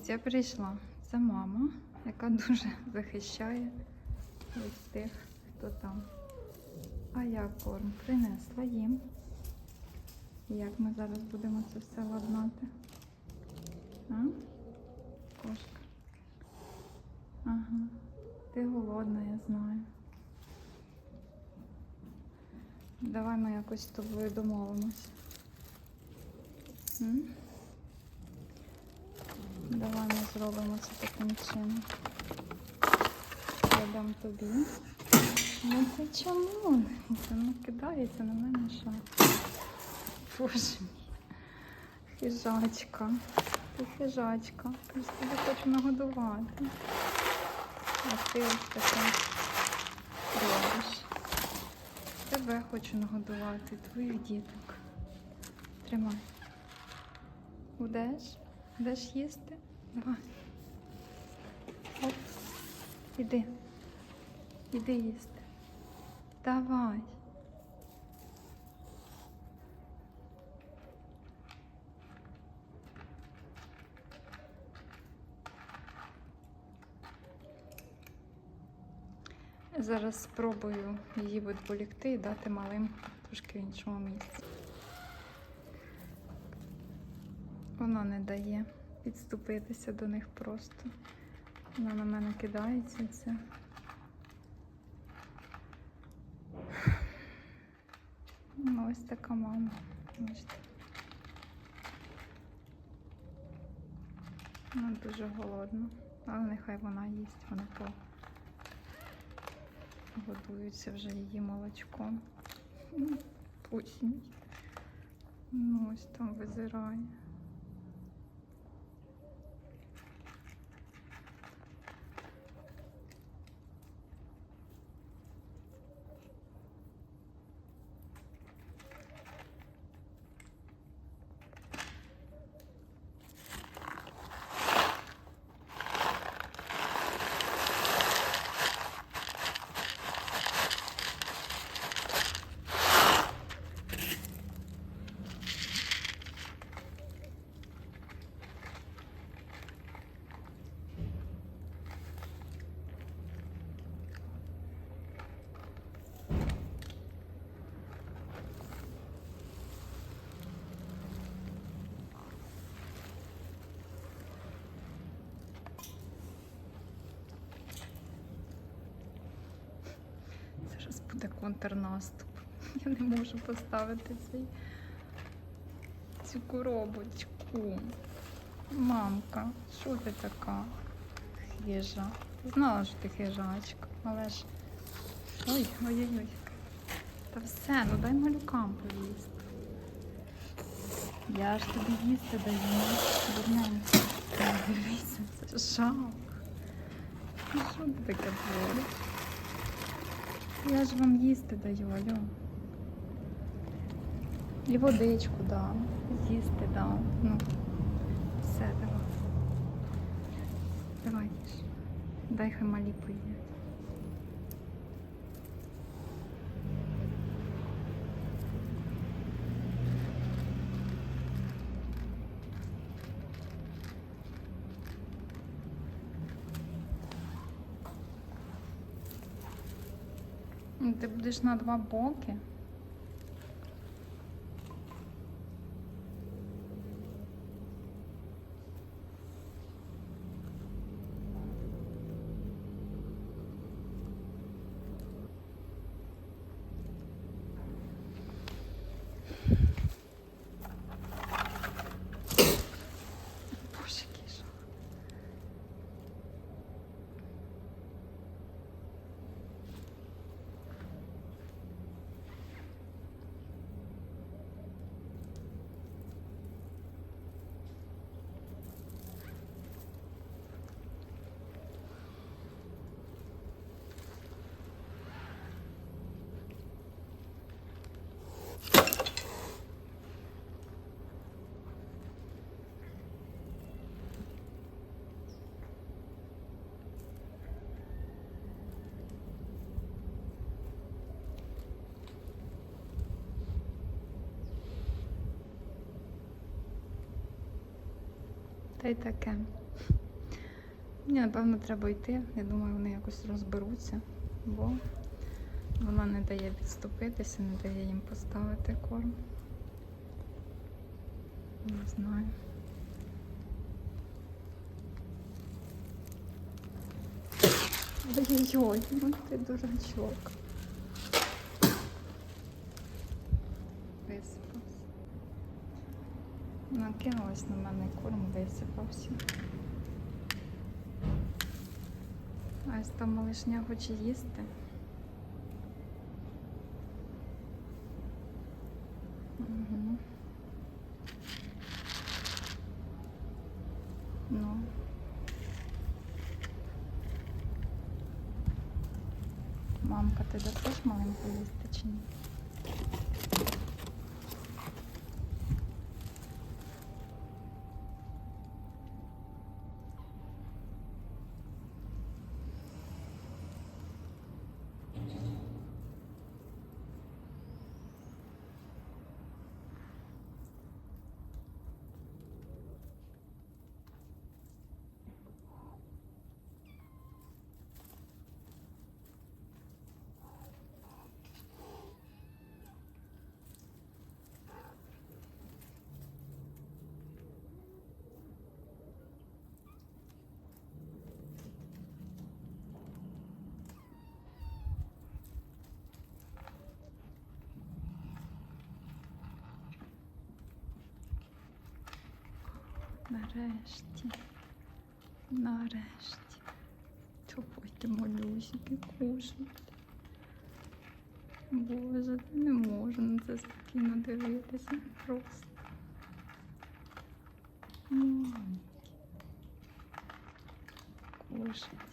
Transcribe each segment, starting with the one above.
Ось я прийшла. Це мама, яка дуже захищає від тих, хто там. А я корм принесла їм. Як ми зараз будемо це все ладнати? А? Кошка. Ага. Ти голодна, я знаю. Давай ми якось з тобою домовимось. М? Давай ми зробимо це таким чином. Я дам тобі. Ну це чому? Це ну кидається на мене що? Боже мій. Хижачка. Ти хижачка. Я тебе хочу нагодувати. А ти ось таке робиш. Тебе хочу нагодувати, твоїх діток. Тримай. Будеш? Будеш їсти? Давай. Оп. Іди. Іди їсти. Давай. Зараз спробую її відволікти і дати малим трошки в іншому місці. Вона не дає підступитися до них просто. Вона на мене кидається це. Ну, ось така мама. Бачите. Вона дуже голодна. Але нехай вона їсть, вона по годуються вже її молочком. Пусінь. Ну, ось там визирає. Зараз буде контрнаступ. Я не можу поставити цей, цю коробочку. Мамка, що ти така хижа? Знала, що ти хижачка, але ж. Ой, ой-ой-ой. Та все, ну дай малюкам поїсти. Я ж тобі їсти даю. Та Дивіться, це жах. Ну що ти таке твориш? Я ж вам їсти даю, алло. І водичку дам, з'їсти дам. Ну, все, давай. Давай їж. Дай хай малі поїдять. Ну, на два боки. Боже, який жах. Та й таке. Мені, напевно, треба йти. Я думаю, вони якось розберуться, бо вона не дає підступитися, не дає їм поставити корм. Не знаю. Ой-ой-ой, ну ти дурачок. Накинулась на мене корм, висипався. А ось там малишня хоче їсти. Ну. Мамка, ти дасиш маленьку їсти чи ні? Нарешті. Нарешті. Давайте малюсики кушать. Боже, не можу на це спокійно дивитися. Просто. Маленькі. Кушать.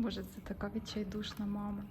Боже, це така відчайдушна мама.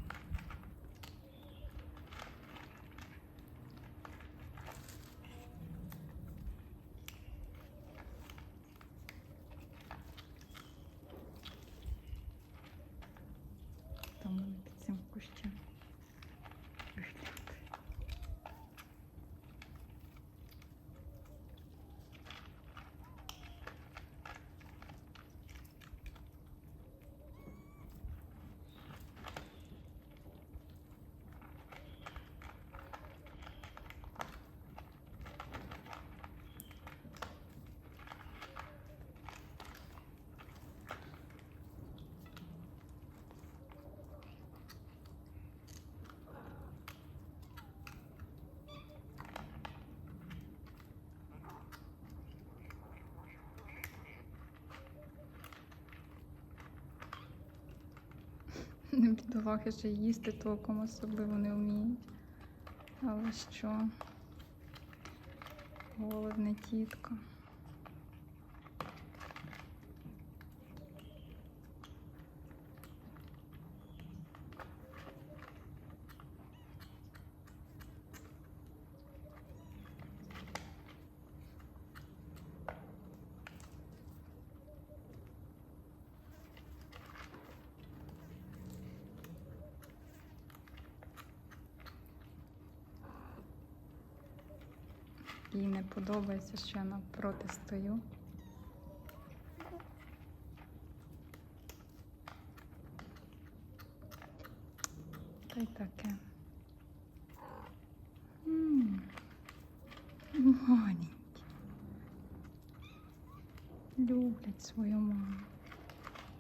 Не уваги, ще їсти толком особливо не вміють. Але що? Голодна тітка. Їй не подобається, що я навпроти стою. Та й таке. Маленькі. Люблять свою маму.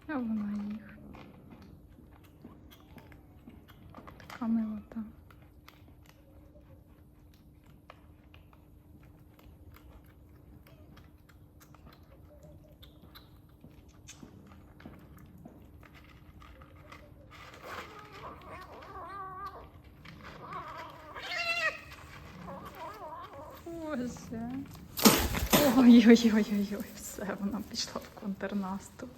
А вона їх. Така милота. Боже. Ой-ой-ой-ой, все, вона пішла в контрнаступ.